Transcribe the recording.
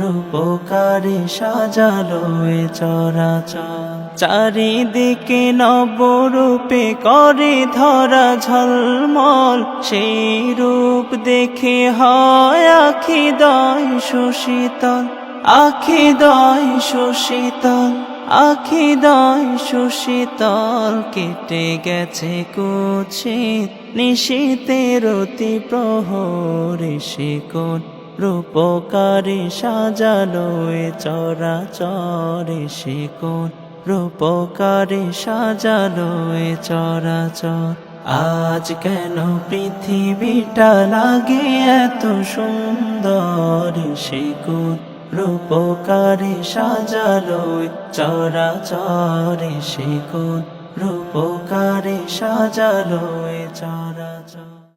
রূপকারে সাজালো এ চরাচর। চারিদিকে নবরূপে করে ধরা ঝলমল, সেই রূপ দেখে হয় আখি দয় সুশীতল, আখি দয় সুশীতল, আখি দয় সুশীতল কেটে গেছে কুচিত নিশীতের অতি প্রহরে সে রূপকারে সাজালো এ চরাচরে সে কোন রূপকারে সাজালো এ চরাচর। আজ কেন পৃথিবীটা লাগে এত সুন্দর সে কোন রূপকারে সাজালো চরাচরে সে কোন রূপকারে সাজালো এ চরাচর।